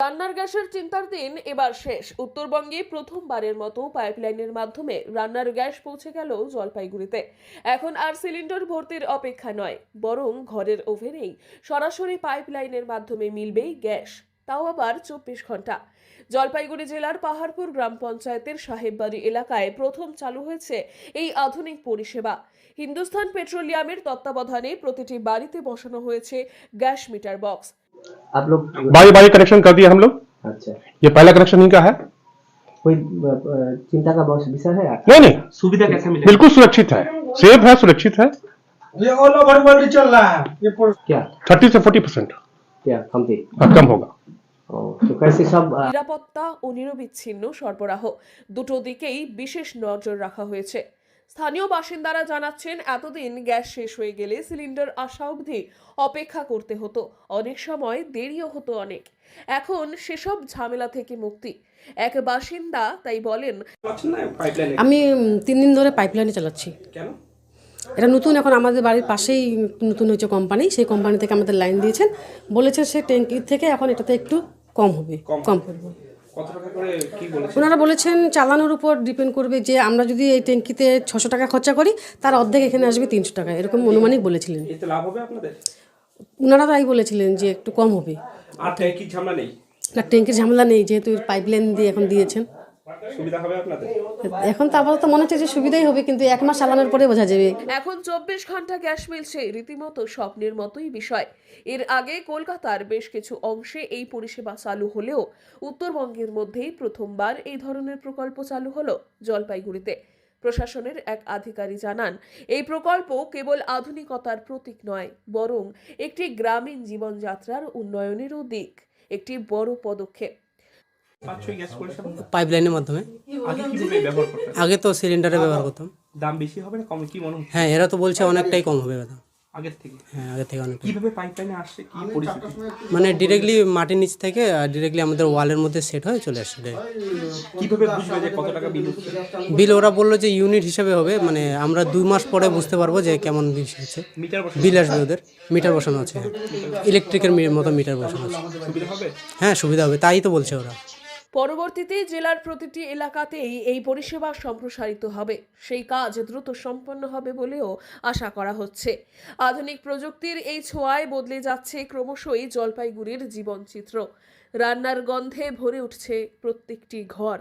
রান্নার গ্যাসের চিন্তার দিন এবার শেষ। উত্তরবঙ্গে প্রথমবারের মতো পাইপলাইনের মাধ্যমে রান্নার গ্যাস পৌঁছে গেল জলপাইগুড়িতে। এখন আর সিলিন্ডার ভর্তির অপেক্ষা নয়, বরং ঘরের ওভেনেই সরাসরি পাইপলাইনের মাধ্যমে মিলবেই গ্যাস। তাও আবার চব্বিশ ঘণ্টা। জলপাইগুড়ি জেলার পাহাড়পুর গ্রাম পঞ্চায়েতের সাহেববাড়ি এলাকায় প্রথম চালু হয়েছে এই আধুনিক পরিষেবা। হিন্দুস্তান পেট্রোলিয়ামের তত্ত্বাবধানে প্রতিটি বাড়িতে বসানো হয়েছে গ্যাস মিটার বক্স। आप लोग बारी बारी कनेक्शन कर दिया हम लोग अच्छा ये पहला कनेक्शन इनका है कोई अ, अ, चिंता का बहुत विषय है नहीं नहीं सुविधा कैसे मिलेगी बिल्कुल सुरक्षित है सेफ है सुरक्षित है ये ऑल ओवर वर्ल्ड चल रहा है ये पूरा क्या थर्टी से फोर्टी परसेंट क्या कमती कम होगा ओ, तो कैसे सब अ, নিরাপত্তা ও নিরবিচ্ছিন্ন সরবরাহ দুটো দিকেই বিশেষ নজর রাখা হয়েছে স্থানীয় বাসিন্দারা জানাচ্ছেন এতদিন গ্যাস শেষ হয়ে গেলে সিলিন্ডার আসা অবধি অপেক্ষা করতে হতো। অনেক সময় দেরিও হতো অনেক। এখন সেসব ঝামেলা থেকে মুক্তি। এক বাসিন্দা তাই বলেন আমি তিন দিন ধরে পাইপলাইনে চালাচ্ছি। কেন? এটা নতুন এখন আমাদের বাড়ির পাশেই নতুন হয়েছে কোম্পানি সেই কোম্পানি থেকে আমাদের লাইন দিয়েছেন। বলেছেন সে ট্যাঙ্কির থেকে এখন এটাতে একটু কম হবে। কম করবে। ওনারা বলেছেন চালানোর উপর ডিপেন্ড করবে যে আমরা যদি এই ট্যাঙ্কিতে ছশো টাকা খরচা করি তার অর্ধেক এখানে আসবে তিনশো টাকা এরকম অনুমানিক বলেছিলেন। ওনারা তাই বলেছিলেন যে একটু কম হবে। আর ট্যাঙ্কির ঝামেলা নেই? না ট্যাঙ্কির ঝামেলা নেই যেহেতু পাইপলাইন দিয়ে এখন দিয়েছেন। সুবিধা হবে আপনাদের? এখন তো আপাতত মনে হচ্ছে যে সুবিধাই হবে কিন্তু এক মাস চালানোর পরে বোঝা যাবে। এখন চব্বিশ ঘণ্টা গ্যাস মিলছে রীতিমতো স্বপ্নের মতোই বিষয়। এর আগে কলকাতার বেশ কিছু অংশে এই পরিষেবা চালু হলেও উত্তরবঙ্গের মধ্যেই প্রথমবার এই ধরনের প্রকল্প চালু হলো জলপাইগুড়িতে। প্রশাসনের এক আধিকারিক জানান এই প্রকল্প কেবল আধুনিকতার প্রতীক নয় বরং একটি গ্রামীণ জীবনযাত্রার উন্নয়নেরও দিক একটি বড় পদক্ষেপ পাচ্ছ এই গ্যাস পরিষেবা পাইপলাইনের মাধ্যমে। আগে তো সিলিন্ডারে ব্যবহার করতাম। দাম বেশি হবে না? কম? কি মনে হচ্ছে? হ্যাঁ এরা তো বলছে অনেকটাই কম হবে দাম আগের থেকে? হ্যাঁ আগে থেকে অনেকটাই। কীভাবে পাইপলাইনে আসছে? কি পরিস্থিতি? মানে ডিরেক্টলি মাটির নিচ থেকে ডিরেক্টলি আমাদের ওয়ালের মধ্যে সেট হয়ে চলে আসছে কীভাবে বুঝবে যে কত টাকা বিল বিল ওরা বলল যে ইউনিট হিসাবে হবে মানে আমরা দুই মাস পরে বুঝতে পারব যে কেমন বিল হচ্ছে। বিল আসবে ওদের। মিটার বসানো আছে। ইলেকট্রিকের মতো মিটার বসানো আছে। হ্যাঁ সুবিধা হবে। তাই তো বলছে ওরা। পরবর্তীতে জেলার প্রতিটি এলাকাতেই এই পরিষেবা সম্প্রসারিত হবে। সেই কাজ দ্রুত সম্পন্ন হবে বলেও আশা করা হচ্ছে। আধুনিক প্রযুক্তির এই ছোঁয়ায় বদলে যাচ্ছে ক্রমশই জলপাইগুড়ির জীবনচিত্র। রান্নার গন্ধে ভরে উঠছে প্রত্যেকটি ঘর।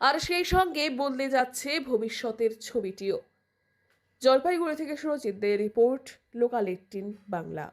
আর সেই সঙ্গে বদলে যাচ্ছে ভবিষ্যতের ছবিটিও। জলপাইগুড়ি থেকে Surajit De report, local eighteen Bangla.